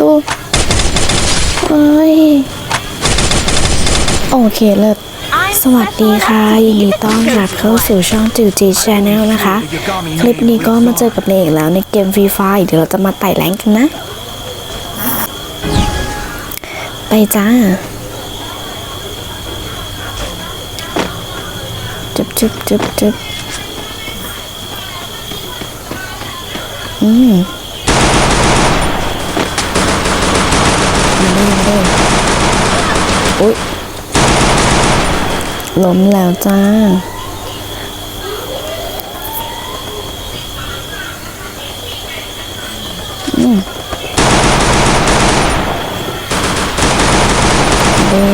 ตูเอ้ยโอเคเลิศสวัสดีค่ะ ยินดีต้อนรับเข้าสู่ช่องจิวจีชาแนลนะคะ คลิปนี้ก็มาเจอกับเนยอีกแล้วในเกมฟรีไฟเดี๋ยวเราจะมาไต่แรงกันนะ ไปจ้าจุบจุบจุบจุบอืมมา เลยมาเลยอุ๊ยล้มแล้วจ้า อืมเด้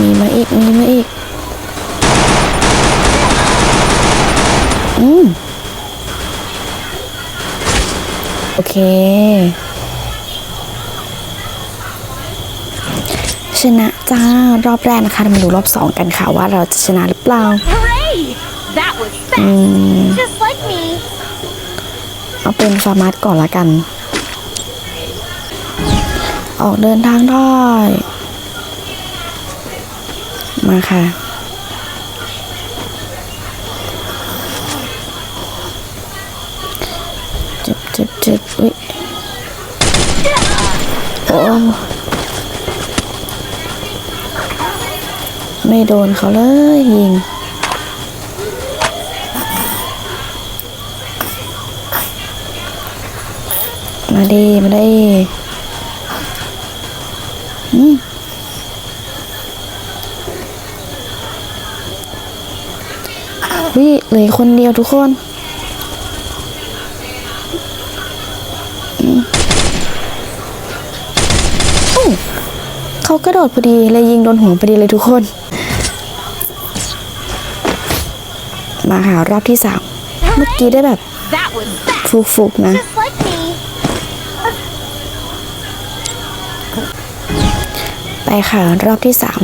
มีมาอีก มีมาอีก อืม โอเค ชนะจ้ารอบแรกนะคะเรามาดูรอบสองกันค่ะว่าเราจะชนะหรือเปล่า Hooray! That was fast! Mm. Just like me. เอาเป็นฟาร์มัสก่อนละกัน ออกเดินทางได้ มาค่ะ เจ็บอุ้ยโอ้ไม่โดนเขาเลยยิงมาดีมาได้อืมวิเหลือคนเดียวทุกคนอืมอู้ เขากระโดดพอดีเลยยิงโดนหัวพอดีเลยทุกคน มาหารอบที่สามเมื่อกี้ได้แบบฟุกๆนะไปค่ะรอบที่สาม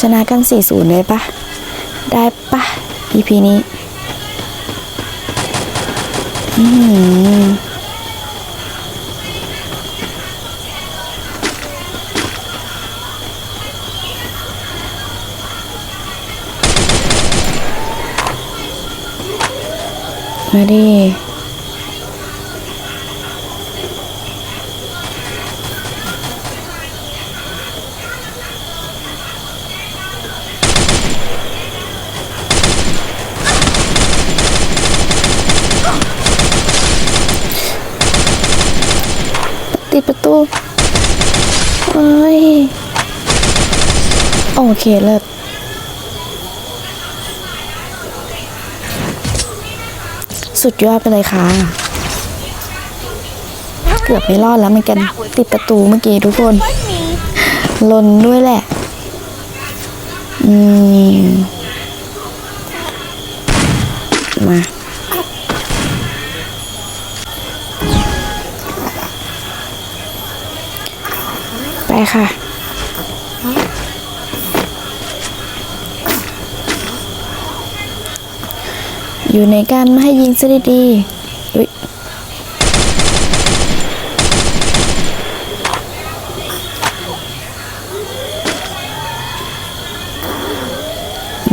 ชนะกัน 4-0 เลยปะได้ปะ EP นี้ อืม มาดิติดประตูเอ้ย โอเคเลิศ สุดยอดไปเลยค่ะ เกือบไม่รอดแล้วเหมือนกันติดประตูเมื่อกี้ทุกคนลนด้วยแหละ อืม มา ไปค่ะ อยู่ในการไม่ให้ยิงซะดีๆอุ๊ย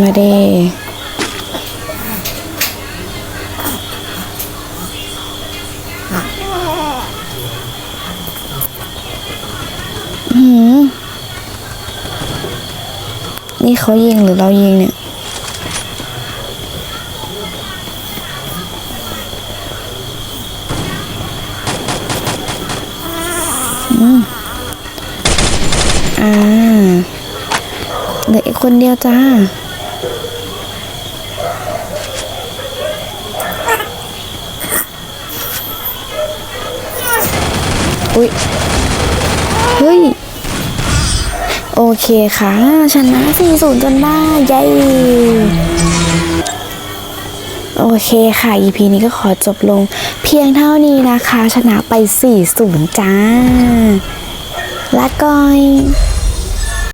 มาเดอืมนี่เขายิงหรือเรายิงเนี่ย อ่าเหลืออีกคนเดียวจ้า อุ้ย เฮ้ย โอเคค่ะ ชนะ4-0จนได้เย้โอเคค่ะ EP นี้ก็ขอจบลง พียงเท่านี้นะคะ ชนะไป 4-0 จ้าลาก่อย